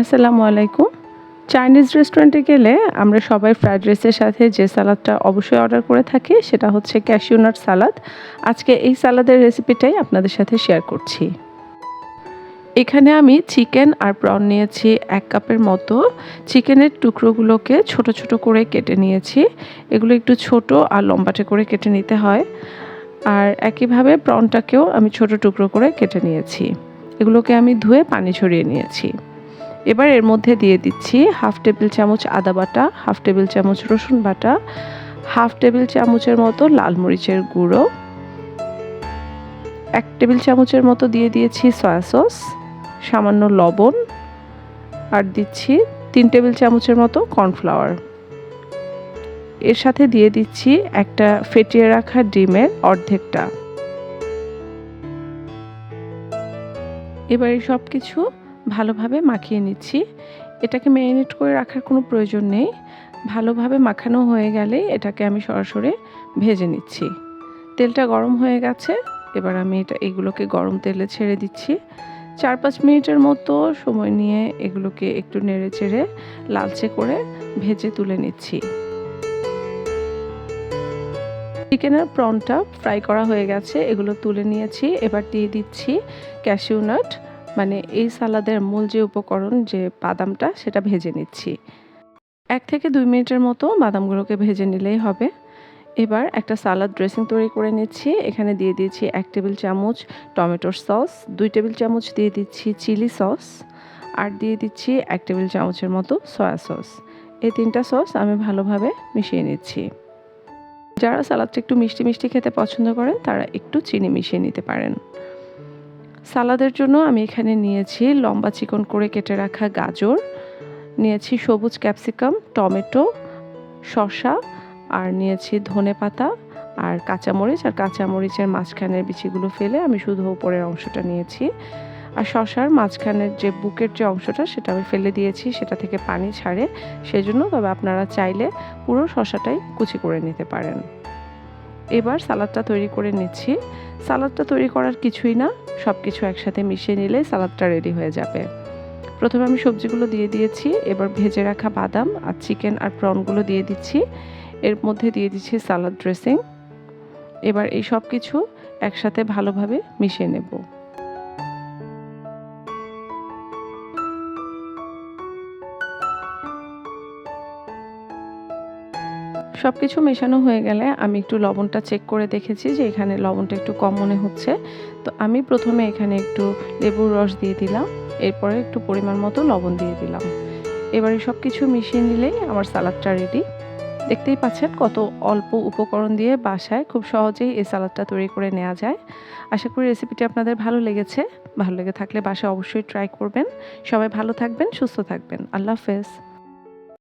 আসসালামু আলাইকুম। চাইনিজ রেস্টুরেন্টে গেলে আমরা সবাই ফ্রাইড রাইসের সাথে যে সালাদটা অবশ্যই অর্ডার করে থাকি, সেটা হচ্ছে ক্যাশিউ নাট সালাদ। আজকে এই সালাদের রেসিপিটাই আপনাদের সাথে শেয়ার করছি। এখানে আমি চিকেন আর প্রন নিয়েছি এক কাপের মতো। চিকেনের টুকরোগুলোকে ছোট ছোট করে কেটে নিয়েছি। এগুলো একটু ছোট আর লম্বাটে করে কেটে নিতে হয়। আর একইভাবে প্রনটাকেও আমি ছোট টুকরো করে কেটে নিয়েছি। এগুলোকে আমি ধুয়ে পানি ছড়িয়ে নিয়েছি। এবার এর মধ্যে দিয়ে দিচ্ছি হাফ টেবিল চামচ আদা বাটা, হাফ টেবিল চামচ রসুন বাটা, হাফ টেবিল চামচের মতো লাল মরিচের গুঁড়ো, এক টেবিল চামচের মতো দিয়ে দিয়েছি সয়া সস, সামান্য লবণ, আর দিচ্ছি তিন টেবিল চামচের মতো কর্নফ্লাওয়ার। এর সাথে দিয়ে দিচ্ছি একটা ফেটিয়ে রাখা ডিমের অর্ধেকটা। এবার সব কিছু ভালোভাবে মাখিয়ে নিচ্ছি। এটাকে ম্যারিনেট করে রাখার কোনো প্রয়োজন নেই। ভালোভাবে মাখানো হয়ে গেলে এটাকে আমি সরাসরি ভেজে নিচ্ছি। তেলটা গরম হয়ে গেছে, এবার আমি এটা, এগুলোকে গরম তেলে ছেড়ে দিচ্ছি। চার পাঁচ মিনিটের মতো সময় নিয়ে এগুলোকে একটু নেড়ে চেড়ে লালচে করে ভেজে তুলে নিচ্ছি। চিকেনের প্রনটা ফ্রাই করা হয়ে গেছে, এগুলো তুলে নিয়েছি। এবার দিয়ে দিচ্ছি ক্যাশিউ নাট মানে এই সালাদের মূল যে উপকরণ, যে বাদামটা, সেটা ভেজে নিচ্ছি। এক থেকে দুই মিনিটের মতো বাদামগুলোকে ভেজে নিলেই হবে। এবার একটা সালাদ ড্রেসিং তৈরি করে নিচ্ছি। এখানে দিয়ে দিয়েছি এক টেবিল চামচ টমেটোর সস, দুই টেবিল চামচ দিয়ে দিচ্ছি চিলি সস, আর দিয়ে দিচ্ছি এক টেবিল চামচের মতো সয়া সস। এই তিনটা সস আমি ভালোভাবে মিশিয়ে নিচ্ছি। যারা সালাদটা একটু মিষ্টি মিষ্টি খেতে পছন্দ করেন, তারা একটু চিনি মিশিয়ে নিতে পারেন। সালাদের জন্য আমি এখানে নিয়েছি লম্বা চিকন করে কেটে রাখা গাজর, নিয়েছি সবুজ ক্যাপসিকাম, টমেটো, শসা, আর নিয়েছি ধনে পাতা আর কাঁচামরিচ, আর কাঁচামরিচের মাঝখানের বিচিগুলো ফেলে আমি শুধু উপরের অংশটা নিয়েছি। আর শশার মাঝখানের যে বুকের যে অংশটা সেটা আমি ফেলে দিয়েছি, সেটা থেকে পানি ছাড়ে। সেজন্য তবে আপনারা চাইলে পুরো শশাটাই কুচি করে নিতে পারেন। এবার সালাদটা তৈরি করে নিচ্ছি। সালাদটা তৈরি করার কিছুই না সব কিছু একসাথে মিশিয়ে নিলে সালাদটা রেডি হয়ে যাবে। প্রথমে আমি সবজিগুলো দিয়ে দিয়েছি, এবার ভেজে রাখা বাদাম আর চিকেন আর প্রনগুলো দিয়ে দিচ্ছি। এর মধ্যে দিয়ে দিচ্ছি সালাদ ড্রেসিং এবার এই সব কিছু একসাথে ভালোভাবে মিশিয়ে নেব। সব কিছু মেশানো হয়ে গেলে আমি একটু লবণটা চেক করে দেখেছি যে এখানে লবণটা একটু কম মনে হচ্ছে। তো আমি প্রথমে এখানে একটু লেবুর রস দিয়ে দিলাম, এরপরে একটু পরিমাণ মতো লবণ দিয়ে দিলাম। এবারে সব কিছু মিশিয়ে নিলেই আমার সালাদটা রেডি দেখতেই পাচ্ছেন কত অল্প উপকরণ দিয়ে বাসায় খুব সহজেই এই সালাদটা তৈরি করে নেওয়া যায়। আশা করি রেসিপিটি আপনাদের ভালো লেগেছে। ভালো লেগে থাকলে বাসায় অবশ্যই ট্রাই করবেন। সবাই ভালো থাকবেন, সুস্থ থাকবেন। আল্লাহ হাফেজ।